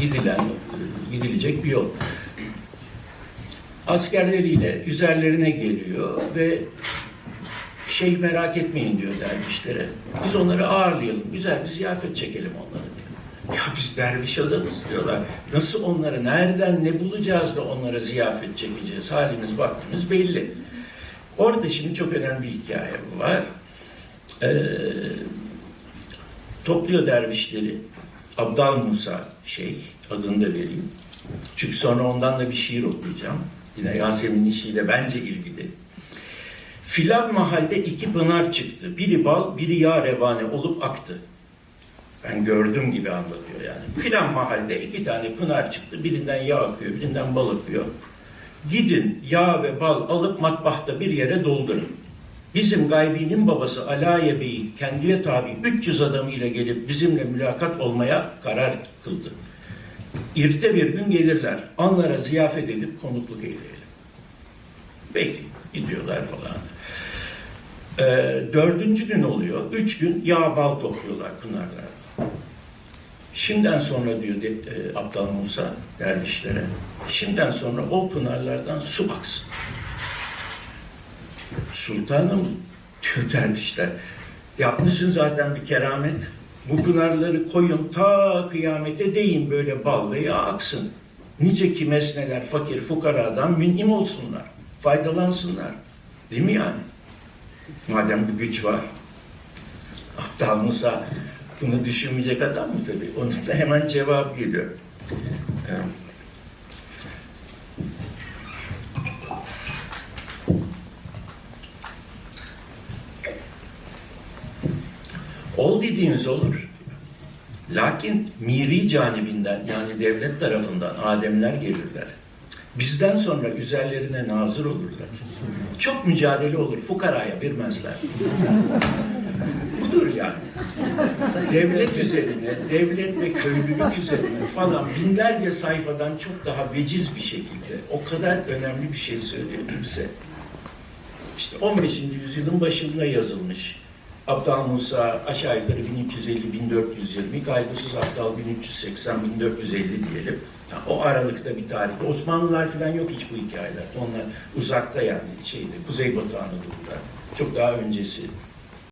gidilen, gidilecek bir yol. Askerleriyle üzerlerine geliyor ve şey merak etmeyin diyor dervişlere. Biz onları ağırlayalım, güzel bir ziyafet çekelim onlara diyor. Ya biz derviş adamız diyorlar. Nasıl onları, nereden, ne bulacağız da onlara ziyafet çekeceğiz? Haliniz, vaktiniz belli. Orada şimdi çok önemli bir hikaye var. Ee, topluyor dervişleri. Abdal Musa şey, adını da vereyim. Çünkü sonra ondan da bir şiir okuyacağım. Yine Yasemin'in şiiriyle bence ilgili. Filan mahalde iki pınar çıktı. Biri bal, biri yağ revane olup aktı. Ben gördüm gibi anlatıyor yani. Filan mahalde iki tane pınar çıktı. Birinden yağ akıyor, birinden bal akıyor. Gidin yağ ve bal alıp matbahta bir yere doldurun. Bizim gaybinin babası Alaye Bey'i kendiye tabi 300 adamıyla gelip bizimle mülakat olmaya karar kıldı. İrte bir gün gelirler. Anlara ziyafet edip konukluk eyleyelim. Peki gidiyorlar falan. Ee, dördüncü gün oluyor. Üç gün yağ bal topluyorlar pınarlarda. Şimdiden sonra diyor de, e, Abdal Musa dervişlere, şimdiden sonra o pınarlardan su aksın. Sultanım diyor dervişler, yapmışsın zaten bir keramet. Bu pınarları koyun ta kıyamete değin böyle bal ve yağ aksın. Nice ki mesneler fakir fukaradan münim olsunlar, faydalansınlar. Değil mi yani? Madem bu güç var. Aptal Musa bunu düşünmeyecek adam mı tabii? Onun da hemen cevap geliyor. Ee, Ol dediğiniz olur. Lakin miri canibinden yani devlet tarafından Ademler gelirler. Bizden sonra üzerlerine nazır olurlar. Çok mücadele olur, fukaraya vermezler. Budur yani. Devlet üzerine, devlet ve köylülük üzerine falan binlerce sayfadan çok daha veciz bir şekilde o kadar önemli bir şey söylüyor bize. İşte 15. yüzyılın başında yazılmış. Abdal Musa aşağı yukarı 1350-1420, Gaygısız Abdal 1380-1450 diyelim. O aralıkta bir tarihte. Osmanlılar falan yok hiç bu hikayeler. Onlar uzakta yani şeyde, Kuzeybatı Anadolu'da. Çok daha öncesi